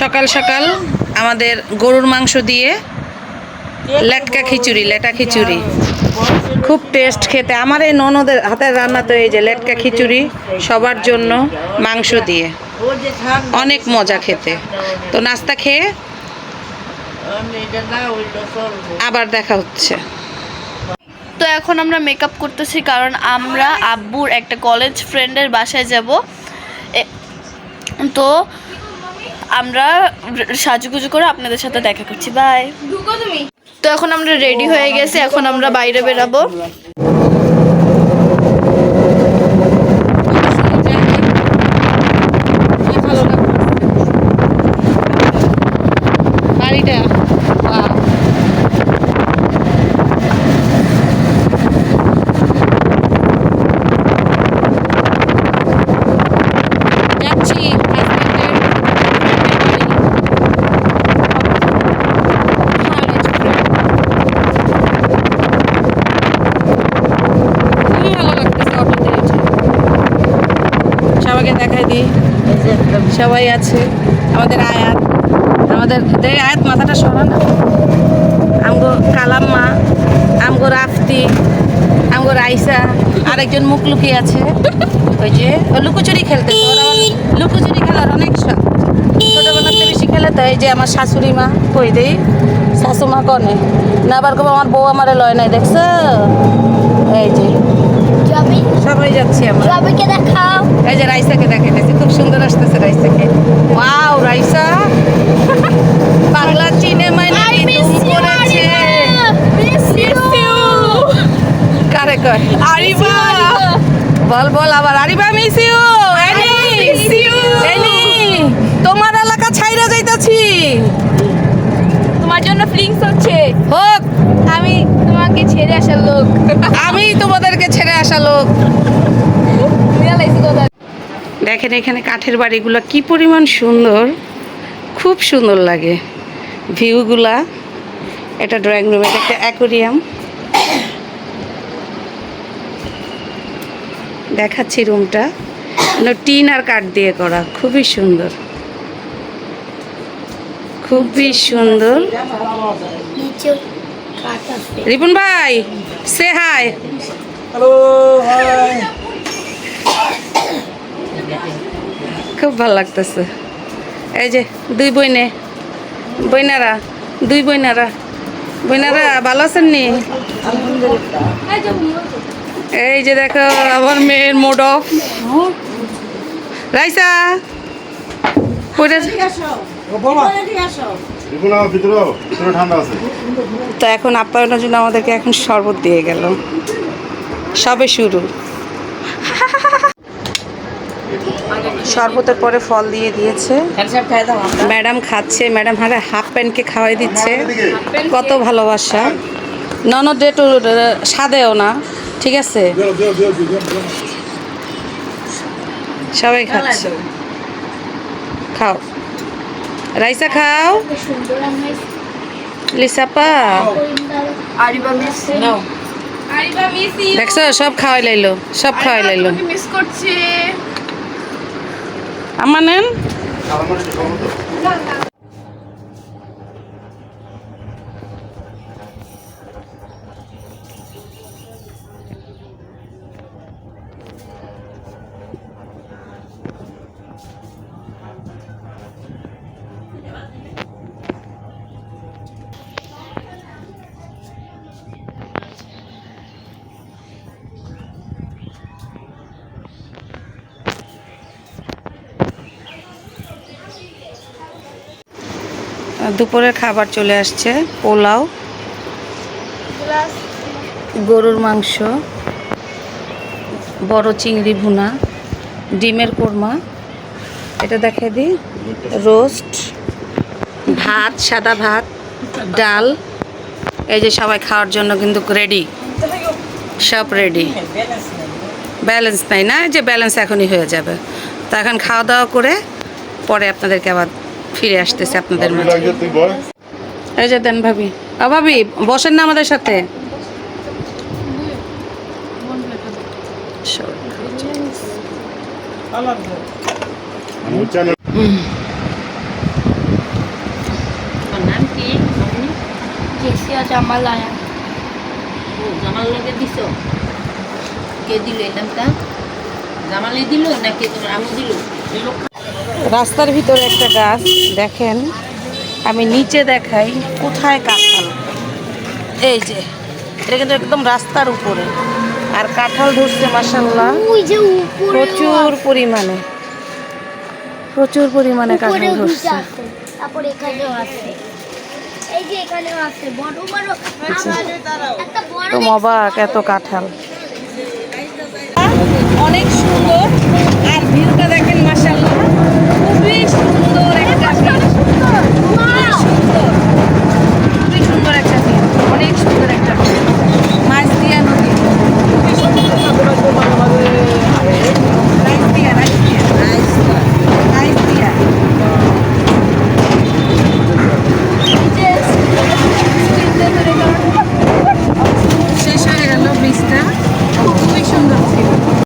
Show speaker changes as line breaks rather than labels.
সকাল সকাল আমাদের গরুর মাংস দিয়ে লেটকা খিচুড়ি, লেটা খিচুড়ি। খুব টেস্ট খেতে। আমার এই ননদের হাতের রান্না তো এই যে লেটকা খিচুড়ি, সবার জন্য মাংস দিয়ে। অনেক মজা খেতে। তো নাস্তা খেয়ে আবার দেখা হচ্ছে।
তো এখন আমরা মেকআপ করতেছি কারণ আমরা আব্বুর একটা কলেজ ফ্রেন্ডের বাসায় যাব। তো আমরা সাজুগুজু করে আপনাদের সাথে দেখা করছি বাই তো এখন আমরা রেডি হয়ে গেছি, এখন আমরা বাইরে বেরাবো।
সবাইকে দেখাই দিই। সবাই আছে। আমাদের আয়াত। আমাদের আয়াত মাথাটা সরান। আমগো কালাম্মা আমগো রাফতি, আমগো রাইসা, আরেকজন মুখ লুকিয়ে আছে। ওই যে লুকোচুরি খেলতে ওরা লুকোচুরি খেলার অনেক শখ। ছোটোবেলাতে বেশি খেলে তো, এই যে আমার শাশুড়ি মা কই দেই? শাশুমা কনে। না, আবার কবে আমার বউ আমারে লয় নাই, দেখছ? এই যে। সবাই যাচ্ছি আমরা।
সবাইকে দেখাও।
এই যে রাইসাকে দেখাইতেছি খুব সুন্দর আসতেছে রাইসাকে। ওয়াও রাইসা। বাংলা সিনেমায় নাকি ধুম করেছে। কারে কয়? আরিবা বল বল আবার। আরিবা মিস ইউ এনি তোমার এলাকা ছাইরা যাইতাছি।
তোমার জন্য ফিলিংস হচ্ছে।
হোক।
ছেড়ে আসার লোক।
আমি তোমাদেরকে ছেড়ে আসা লোক। দেখেন এখানে কাঠের বাড়িগুলো কি পরিমাণ সুন্দর। খুব সুন্দর লাগে। ভিউগুলা। এটা ড্রয়িং রুম এটা একটা অ্যাকোরিয়াম দেখাচ্ছি রুমটা টিন আর কাঠ দিয়ে করা খুবই সুন্দর। খুবই সুন্দর। রিপন ভাই সে হাই। হ্যালো হাই খুব ভালো লাগতেছে। এই যে দুই বইনে। বইনারা দুই বইনারা। বইনারা ভালো আছেন নি? এই যে দেখো আমার মেয়ের মোড অফ রাইসা তো এখন আপ্যায়নের জন্য আমাদেরকে এখন শরবত দিয়ে গেল। সবে শুরু। শরবতের পরে ফল দিয়ে দিয়েছে। ম্যাডাম খাচ্ছে, ম্যাডাম হারে হাফ প্যান্টকে খাওয়াই দিচ্ছে। কত ভালোবাসা। ননদ একটু সাদেও না। ঠিক আছে? সবাই খাচ্ছে। খাও। রাইসা খাও। লিসাপা। দেখছ সব খাওয়াই লাইলো সব খাওয়াই লাইলো।
মিস
আমার নেন দুপুরের খাবার চলে আসছে, পোলাও, গরুর মাংস, বড় চিংড়ি ভুনা, ডিমের কোরমা, এটা দেখে দিই, রোস্ট, ভাত, সাদা ভাত, ডাল, এই যে সবাই খাওয়ার জন্য কিন্তু রেডি সব রেডি ব্যালেন্স নাই না যে ব্যালেন্স এখনই হয়ে যাবে, তো এখন খাওয়া দাওয়া করে পরে আপনাদেরকে আবার ফিরে আসতেছে আপনাদের মাঝে। দেন ভাবি। ও ভাবি বসেন না আমাদের সাথে।
জামাল আয়া জামাল কে দিল দিল নাকি তোমার আমি দিল?
রাস্তার ভিতরে একটা গাছ দেখেন। আমি নিচে দেখাই কোথায় কাঁঠাল? এই যে এটা কিন্তু একদম রাস্তার উপরে। আর কাঁঠাল ধরছে মাসাল্লাহ প্রচুর পরিমাণে। প্রচুর পরিমাণে কাঁঠাল ধরছে।
তারপর এখানেও আছে।
তো অবাক এত কাঁঠাল। অনেক সুন্দর আর ভিউটা